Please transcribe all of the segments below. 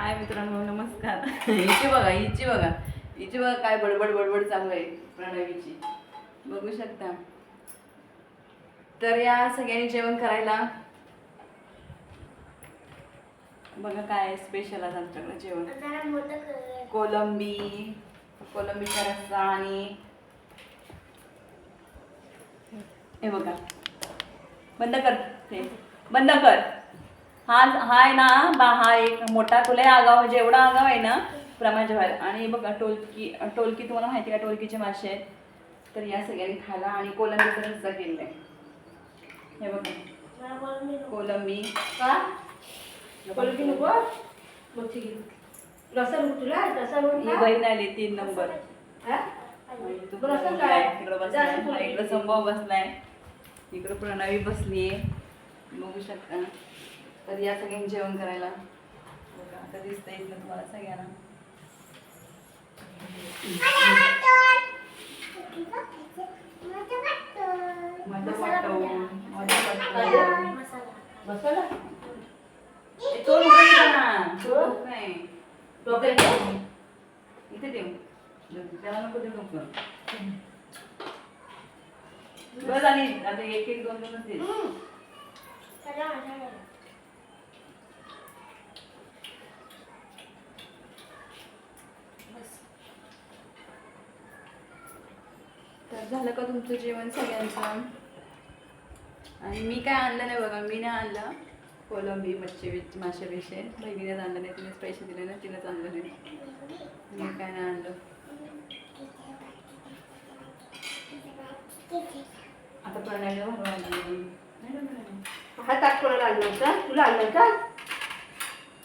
हाय मित्रांनो नमस्कार. हिची बघा हिची बघा. हिची बघा काय बडबड बडबड चालू आहे प्रणवीची. बघू शकता. तर या सगळ्यांनी जेवण करायला. बघा काय स्पेशल आज आमच्याकडे जेवण. कोलंबी कोलंबीचा रस्सा आणि हे बघा. बंद कर ते. बंद कर. हा हा आहे ना बा हा एक मोठा तुला आगाव म्हणजे एवढा आगाव आहे ना प्रमाणाच्या बाहेर आणि बघा टोलकी टोलकी तुम्हाला माहिती आहे का टोलकीचे मासे आहेत तर या सगळ्यांनी खायला आणि कोलंबीचा रस्सा केलेला आहे हे बघा. कोलंबी का? नको? मग ठीक. रसा तुला रसा ही. बहीण आली तीन नंबर हा? इकडं? बसलाय इकडं. संभव बसलाय इकडं प्रणवी बसलीये बघू शकता तर या सगळ्यांनी जेवण करायला? आता दिसतंय इथलं तुम्हाला सगळ्यांना. माझं वाटण, माझं वाटण. मसाला. मसाला? ए, तो नको इथं ना. देऊ त्याला नको देऊ नको बस आणि आता एक एक दोन दोनच दे हम्म. सगळा मसाला. बस. तर झालं का तुमचं जेवण सगळ्यांचं? आणि मी काय आणलं नाही बघा मी नाही आणलं. कोलंबी मच्छी बिच मासे बिशे बहिणीनेच आणलं नाही तिनेच पैसे दिले ना तिनेच आणलं नाही. मी काय नाही आणलं. आता प्रणाली? हा ताट कोणाला आणलं होतं? तुला आणलं होतं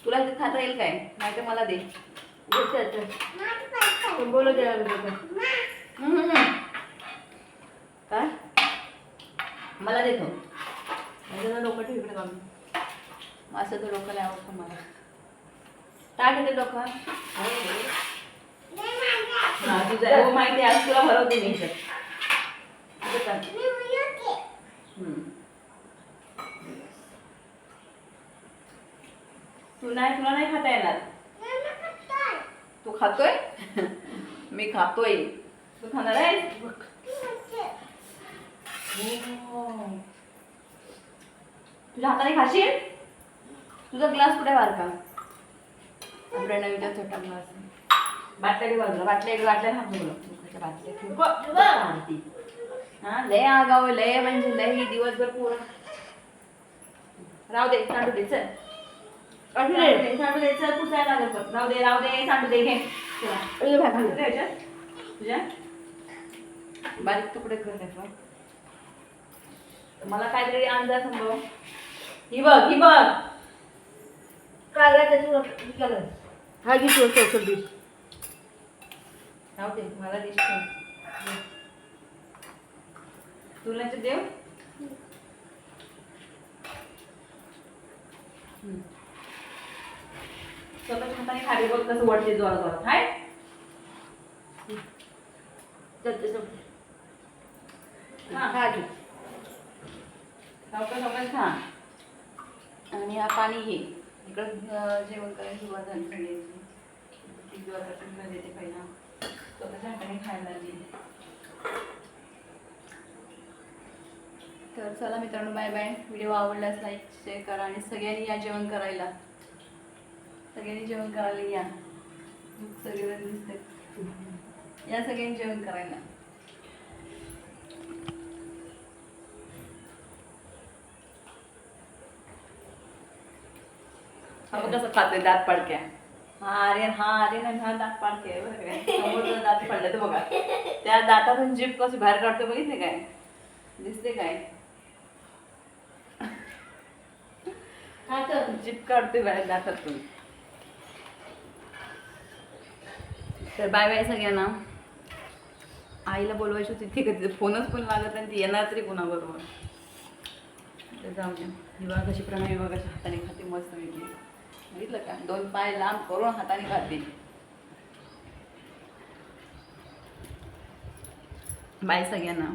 तुला ते खाता येईल काय? नाही तर मला दे. घेतलं होतं. पण बोलू द्या अगोदर. हम्म, हम्म. काय मला देतो. माझं डोकं ठेव इकडे बाबू असं तर डोकं नाही आवडतं मला. टाक इथे डोकं? हा माहिती आज तुला भरवते मी. तू नाही तुला नाही खाता येणार? तू खातोय? मी खातोय. तू खाणार आहे तुझ्या हाताने खाशील? तुझा ग्लास कुठे बारका? नवीनचा छोटा ग्लास बाटल्या बाजूला बाटल्या इकडे बाटल्या हात ठेव. हा लय आगाव लय म्हणजे लय ही दिवसभर पुरं. राहू दे सांडू दे चल. सांडू दे. दे सांडू दे चल पुसायला लागत बघ. राहू दे राहू दे सांडू दे घे. तुझ्या बारीक तुकडे कर त्याच्यावर. मला काहीतरी अंदाज संभव ही बघ ही बघ त्याच्यावर विचारलं. हा घे तुला. राहू दे मला दिसतो तुला देव हम्म. स्वतःच्या हाताने खाली बघ कसं वडते जोरात जोरात हाय चल ते चौकट. हा. हा घे. सावकाश सावकाश खा आणि हा पाणी घे इकडं जेवण करायला सुरुवात झाली सगळ्यांची. देते पहिला. स्वतःच्या हाताने खायला लागली. तर चला मित्रांनो बाय बाय. व्हिडिओ आवडल्यास लाईक शेअर करा आणि सगळ्यांनी या जेवण करायला. सगळ्यांनी जेवण करायला या. सगळेजण दिसतात. या सगळ्यांनी जेवण करायला. बघ कसं खातोय दात पाडक्या. हा अरे हा अरे ना हा दात पाडके आहे समोरचा दात पडले तर बघा. त्या दातातून जीप कशी बाहेर काढतो बघितले काय? दिसते काय? तर. जीप काढतोय बाहेर दातातून. तर बाय बाय सगळ्यांना. आईला बोलवायची होती ती कधी फोनच पण लागत नाही ती येणार तरी कोणाबरोबर. तर जाऊ द्या ही बघा कशी प्रणाली बघा कशी हाताने खाते मस्त वेगळी बघितलं का? दोन पाय लांब करून हाताने खाते बाय सगळ्यांना.